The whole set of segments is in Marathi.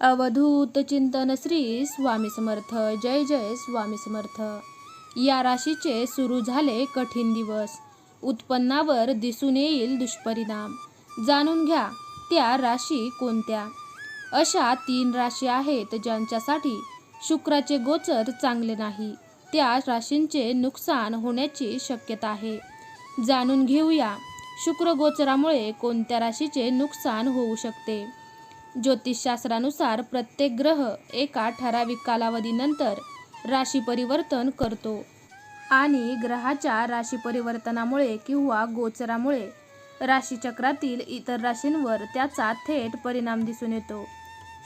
अवधूत चिंतन श्री स्वामी समर्थ. जय जय स्वामी समर्थ. या राशीचे सुरू झाले कठीण दिवस. उत्पन्नावर दिसून येईल दुष्परिणाम. जाणून घ्या त्या राशी कोणत्या? अशा तीन राशी आहेत ज्यांच्यासाठी शुक्राचे गोचर चांगले नाही. त्या राशींचे नुकसान होण्याची शक्यता आहे. जाणून घेऊया शुक्र गोचरामुळे कोणत्या राशीचे नुकसान होऊ शकते? ज्योतिषशास्त्रानुसार प्रत्येक ग्रह एका ठराविक कालावधीनंतर राशी परिवर्तन करतो. आणि ग्रहाच्या राशी परिवर्तनामुळे किंवा गोचरामुळे राशीचक्रातील इतर राशींवर त्याचा थेट परिणाम दिसून येतो.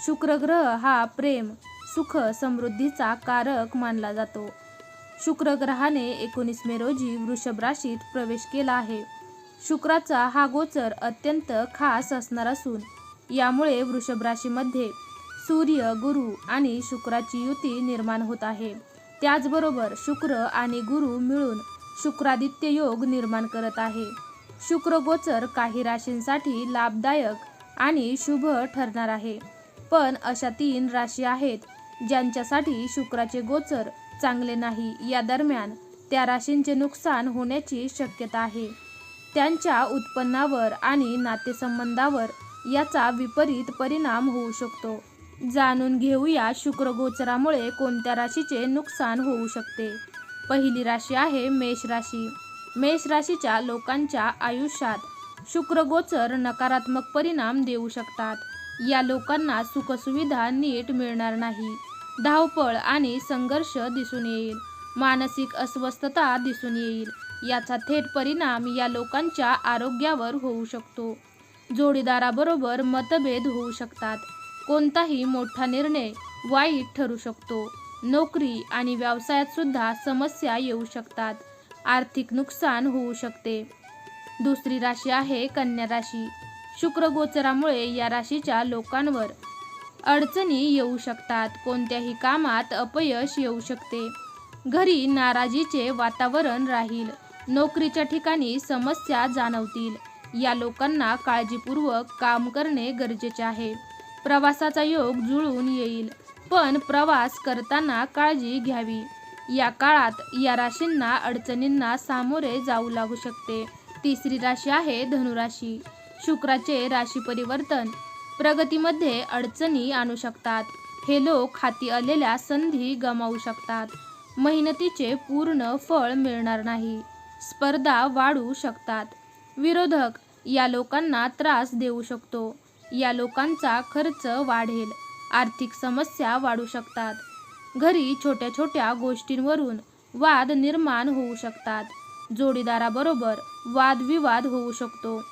शुक्र ग्रह हा प्रेम सुख समृद्धीचा कारक मानला जातो. शुक्र ग्रहाने एकोणीस मे रोजी वृषभ राशीत प्रवेश केला आहे. शुक्राचा हा गोचर अत्यंत खास असणार असून यामुळे वृषभ राशीमध्ये सूर्य गुरु आणि शुक्राची युती निर्माण होत आहे. त्याचबरोबर शुक्र आणि गुरु मिळून शुक्रादित्य योग निर्माण करत आहे. शुक्र गोचर काही राशींसाठी लाभदायक आणि शुभ ठरणार आहे. पण अशा तीन राशी आहेत ज्यांच्यासाठी शुक्राचे गोचर चांगले नाही. या दरम्यान त्या राशींचे नुकसान होण्याची शक्यता आहे. त्यांच्या उत्पन्नावर आणि नातेसंबंधावर याचा विपरीत परिणाम होऊ शकतो. जाणून घेऊया शुक्रगोचरामुळे कोणत्या राशीचे नुकसान होऊ शकते. पहिली राशी आहे मेष राशी. मेष राशीच्या लोकांच्या आयुष्यात शुक्रगोचर नकारात्मक परिणाम देऊ शकतात. या लोकांना सुखसुविधा नीट मिळणार नाही. धावपळ आणि संघर्ष दिसून येईल. मानसिक अस्वस्थता दिसून येईल. याचा थेट परिणाम या लोकांच्या आरोग्यावर होऊ शकतो. जोडीदाराबरोबर मतभेद होऊ शकतात. कोणताही मोठा निर्णय वाईट ठरू शकतो. नोकरी आणि व्यवसायात सुद्धा समस्या येऊ शकतात. आर्थिक नुकसान होऊ शकते. दुसरी राशी आहे कन्या राशी. शुक्र गोचरामुळे या राशीच्या लोकांवर अडचणी येऊ शकतात. कोणत्याही कामात अपयश येऊ शकते. घरी नाराजीचे वातावरण राहील. नोकरीच्या ठिकाणी समस्या जाणवतील. या लोकांना काळजीपूर्वक काम करणे गरजेचे आहे. प्रवासाचा योग जुळून येईल. पण प्रवास करताना काळजी घ्यावी. या काळात या राशींना अडचणींना सामोरे जाऊ लागू शकते. तिसरी राशी आहे धनुराशी. शुक्राचे राशी परिवर्तन. प्रगतीमध्ये अडचणी आणू शकतात. हे लोक हाती आलेल्या संधी गमावू शकतात. मेहनतीचे पूर्ण फळ मिळणार नाही. स्पर्धा वाढू शकतात. विरोधक या लोकांना त्रास देऊ शकतो. या लोकांचा खर्च वाढेल. आर्थिक समस्या वाढू शकतात. घरी छोट्या छोट्या गोष्टींवरून वाद निर्माण होऊ शकतात. जोडीदाराबरोबर वादविवाद होऊ शकतो.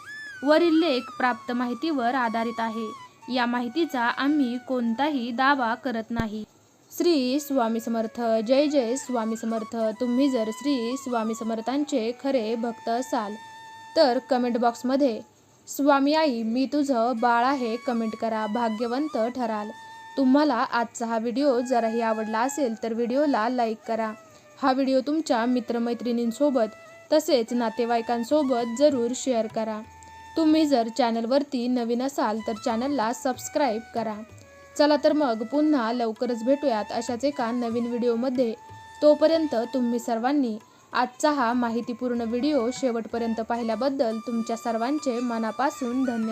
वरील लेख प्राप्त माहितीवर आधारित आहे. या माहितीचा आम्ही कोणताही दावा करत नाही. श्री स्वामी समर्थ. जय जय स्वामी समर्थ. तुम्ही जर श्री स्वामी समर्थांचे खरे भक्त असाल तर कमेंट बॉक्समध्ये स्वामी आई मी तुझं बाळ आहे कमेंट करा भाग्यवंत ठराल. तुम्हाला आजचा हा व्हिडिओ जराही आवडला असेल तर व्हिडिओला लाईक करा. हा व्हिडिओ तुमच्या मित्रमैत्रिणींसोबत तसेच नातेवाईकांसोबत जरूर शेअर करा. तुम्ही जर चॅनलवरती नवीन असाल तर चॅनलला सबस्क्राईब करा. चला तर मग पुन्हा लवकरच भेटूयात अशाच एका नवीन व्हिडिओमध्ये. तोपर्यंत तुम्ही सर्वांनी आजचा हा माहितीपूर्ण व्हिडिओ शेवटपर्यंत पाहिल्याबद्दल तुमच्या सर्वांचे मनापासून धन्यवाद.